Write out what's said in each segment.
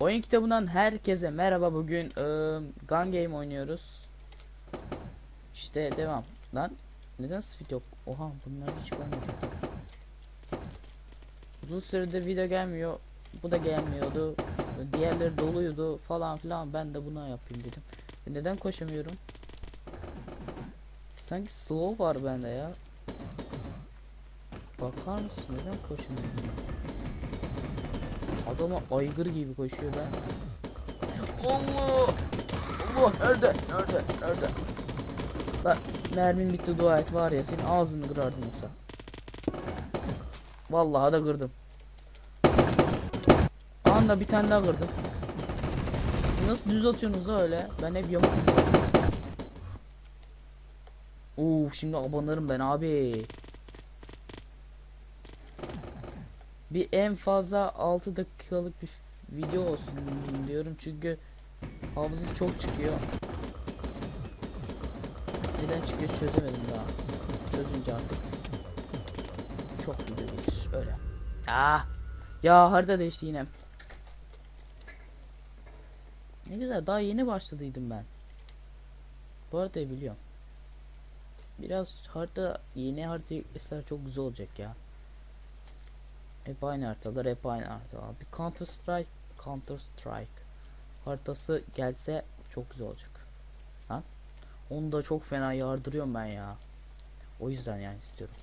Oyun kitabından herkese merhaba bugün ıı, Gun Game oynuyoruz. İşte devam. Lan neden speed yok? Oha bunlar hiç gelmedi. Uzun süredir video gelmiyor. Bu da gelmiyordu. Diğerleri doluydu falan filan. Ben de buna yapayım dedim. E, Neden koşamıyorum? Sanki slow var bende ya. Bakar mısın neden koşamıyorum? Adama aygır gibi koşuyor ben. Allah! Allah nerede? Nerede? Nerede? Lan mermin bitti dua et var ya senin ağzını kırardım yoksa. Vallahi da kırdım. Anda bir tane daha kırdım. Siz nasıl düz atıyorsunuz da öyle? Ben hep yamuk. Oo şimdi abanırım ben abi. Bir en fazla 6 dakikalık bir video olsun diyorum çünkü hafızası çok çıkıyor. Neden çıkıyor çözemedim daha. Çözünce artık çok video gelir öyle. Ah ya harita değişti yine. Ne güzel daha yeni başladıydım ben. Bu haritayı biliyorum. Biraz harita yeni harita yükleseler çok güzel olacak ya. Hep aynı haritalar, hep aynı haritalar. Bir Counter Strike, Counter Strike haritası gelse çok güzel olacak. Ha? Onu da çok fena yardırıyorum ben ya. O yüzden yani istiyorum.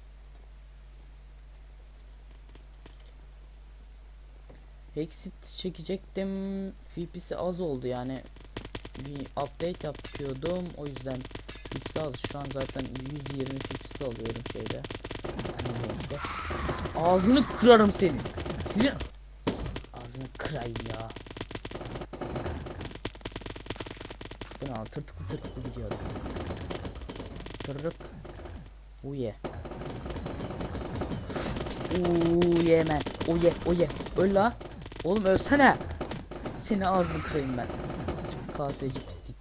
Exit çekecektim. FPS'i az oldu yani. Bir update yapıyordum. O yüzden FPS'i az. Şu an zaten 120 FPS alıyorum şeyde. Ağzını kırarım senin. Senin ağzını kırayım ya. Bu ne tırtıklı tırtıklı gidiyor. Tırrık. Uye. Uye men. Uye uye. Öl la. Oğlum ölsene. Seni ağzını kırayım ben. KSC pislik.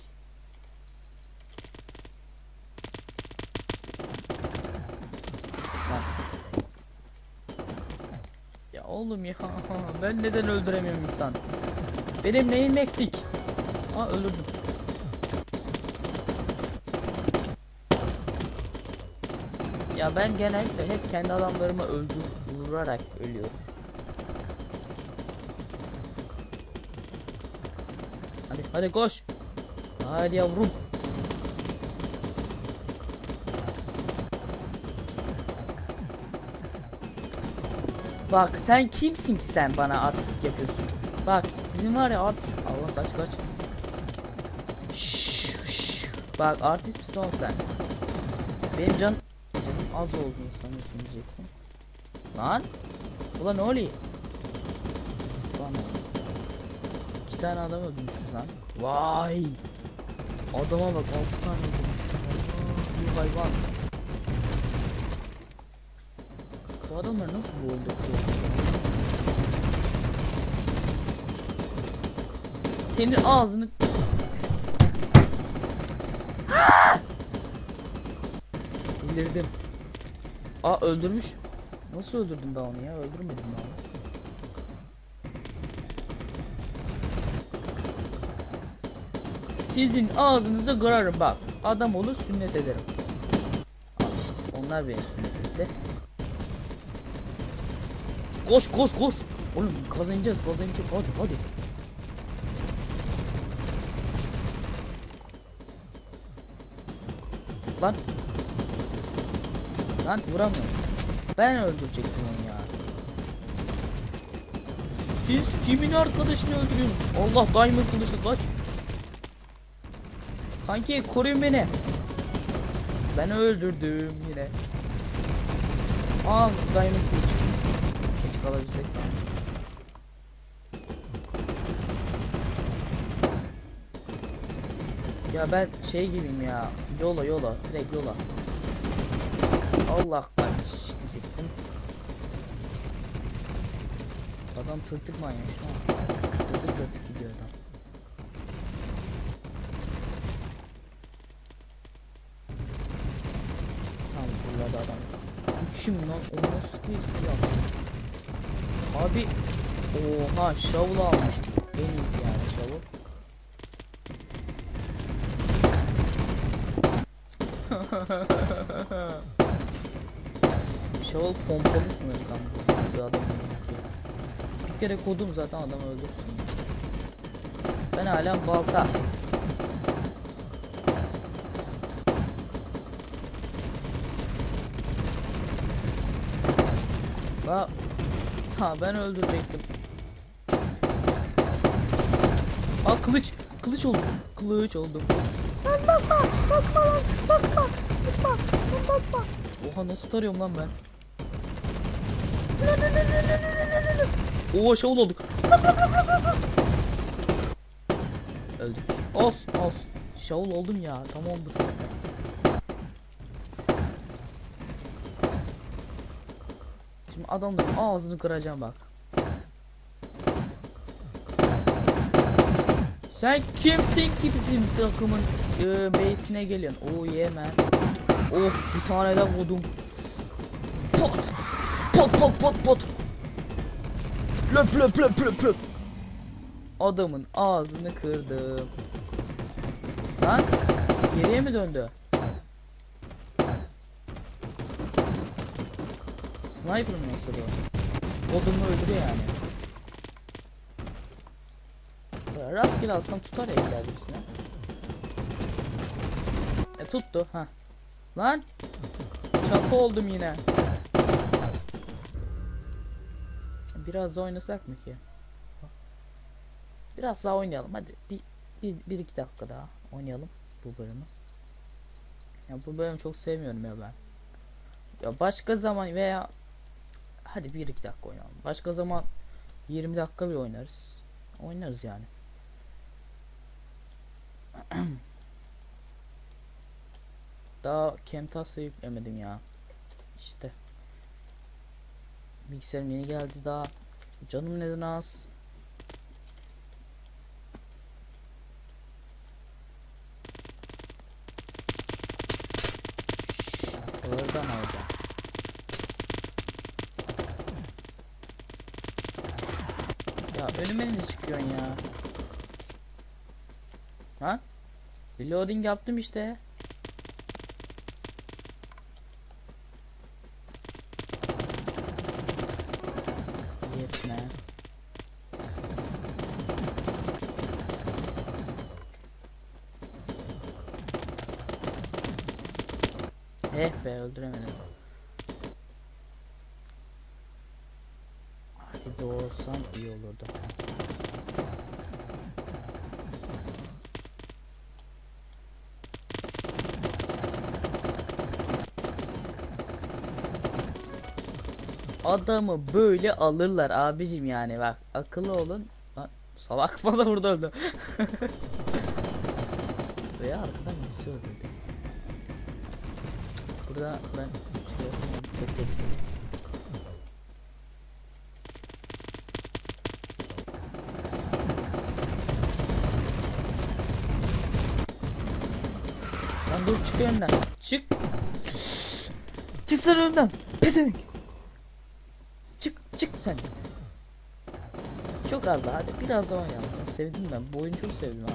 Lan. Ya oğlum ya ben neden öldüremiyorum insan? Benim neyim eksik? Aa öldürdüm. Ya ben genellikle hep kendi adamlarımı öldürerek ölüyorum. Hadi hadi koş. Hadi yavrum. Bak sen kimsin ki sen bana artist yapıyorsun? Bak sizin var ya artist. Allah kaç kaç. Şşş, şşş. Bak artist misin oğlum sen? Benim can az olduğunu sanıyorsun diyecektim. Lan. Ulan ne oluyor? Oldu. İki tane adam öldürmüşüz lan. Vay. Adama bak altı tane öldürmüş. Bir hayvan. Bu adamlar nasıl bu öldü? Senin ağzını Delirdim. Aa öldürmüş. Nasıl öldürdüm ben onu ya? Öldürmedim ben onu. Sizin ağzınızı kırarım bak. Adam olur sünnet ederim. Al işte onlar beni sünnet etti. Koş koş koş. Oğlum kazanacağız kazanacağız hadi hadi. Lan. Lan vuramıyorum. Ben öldürecektim onu ya. Siz kimin arkadaşını öldürüyorsunuz? Allah diamond kılıçlı kaç. Kanki koruyun beni. Ben öldürdüm yine. Aa diamond kılıç. Alabilsek. Ya ben şey gibiyim ya. Yola yola. Direkt yola. Allah kaç diyecektim. Adam tırtık manyak şu an. Tırtık tırtık gidiyor adam. Tamam burada adam. Kim lan? O nasıl bir silah? Abi Oha şavla almış. En iyisi yani şavul. Şavul pompalı sınırsam bu adam. Bir kere kodum zaten adam öldürsün. Ben hala balta. Ha, ha ben öldürecektim. Aa kılıç, kılıç oldum. Kılıç oldum. Lan bakma, bakma lan, bakma, bakma, sen bakma. Oha nasıl tarıyorum lan ben? Oo şavul olduk. Öldük. Os, os. Şavul oldum ya, tam oldu Şimdi adamların ağzını kıracağım bak. Sen kimsin ki bizim takımın e, base'ine geliyorsun? Oo yeme. Of bir tane de vurdum. Pot. Pot pot pot pot. Löp löp löp löp löp. Adamın ağzını kırdım. Lan geriye mi döndü? Sniper mı yoksa bu? Odumu öldürüyor yani. Böyle Rastgele alsam tutar ya illa birisine. E tuttu ha. Lan çapı oldum yine. Biraz da oynasak mı ki? Biraz daha oynayalım hadi. Bir, bir, bir iki dakika daha oynayalım bu bölümü. Ya bu bölümü çok sevmiyorum ya ben. Ya başka zaman veya hadi bir iki dakika oynayalım. Başka zaman 20 dakika bir oynarız. Oynarız yani. Daha Camtasia yüklemedim ya. İşte. Bilgisayarım yeni geldi daha. Canım neden az? Oradan alacağım. Ya önüme ne çıkıyorsun ya? Ha? Reloading yaptım işte. Yes man. Eh be öldüremedim. Hadi doğursam iyi olurdu. Adamı böyle alırlar abicim yani bak akıllı olun. Lan, salak bana burada öldü. Veya arkadan birisi öldürdü. Burada ben şey yapamam. Lan dur çık önden. Çık. Çık sen önden. Pezevenk. Çık çık sen. Çok az daha hadi biraz daha oynayalım. Sevdim ben. Bu oyunu çok sevdim ha.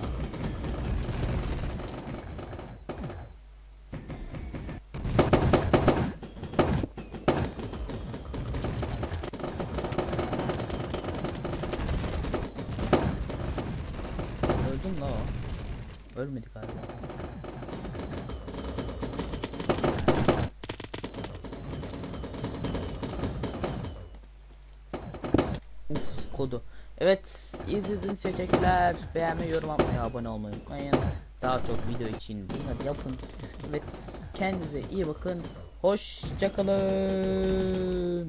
Öldüm la o. Ölmedi galiba. Uf kodu. Evet izlediğiniz için teşekkürler. Beğenmeyi, yorum atmayı, abone olmayı unutmayın. Daha çok video için bunları yapın. Evet kendinize iyi bakın. Hoşçakalın.